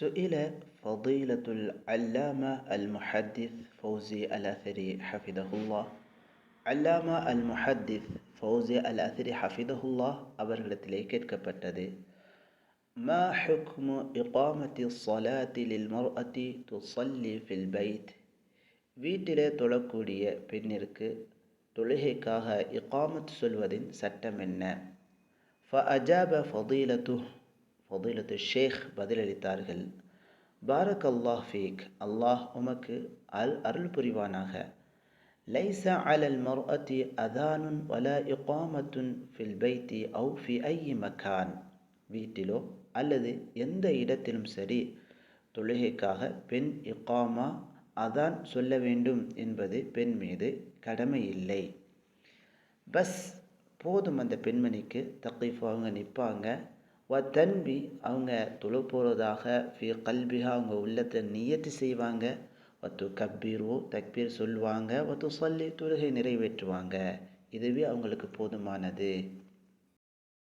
سئل فضيلة العلامة المحدث فوزي الأثري حفظه الله அல்லாமா அல் முஹத்திஸ் Fauci அல் அசிரி ஹஃபிதஹுல்லா அவர்களிடத்திலே கேட்கப்பட்டது ما حكم إقامة الصلاة للمرأة تصلي في البيت வீட்டிலே தொழக்கூடிய பெண்ணிற்கு தொழுகைக்காக இகாமத் சொல்வதின் சட்டம் என்ன ஃபஅஜாப ஃபதீலத்து ஃபதீலத்து ஷேக் பதிலளித்தார்கள். பாரக் அல்லாஹ் ஃபீக். அல்லாஹ் உமக்கு அல் அருள் புரிவானாக லைச அலல் மர்அத்தி அதானுன் வல இகாமத்துன் ஃபில் பைத்தி அவு ஃபி ஐ மக்கான் வீட்டிலோ அல்லது எந்த இடத்திலும் சரி தொழுகைக்காக பெண் இக்காமா அதான் சொல்ல வேண்டும் என்பது பெண் மீது கடமை இல்லை பஸ் போதும் அந்த பெண்மணிக்கு தக்கீஃப் நிற்பாங்க. தன்பி அவங்க தொழு போகிறதாக ஃபி கல்பிஹா அவங்க உள்ளத்தை நியத்தி செய்வாங்க. வத்து கப்பீரோ தக்பீர் சொல்லுவாங்க வத்து சொல்லி தொழுகை நிறைவேற்றுவாங்க. இதுவே அவங்களுக்கு போதுமானது.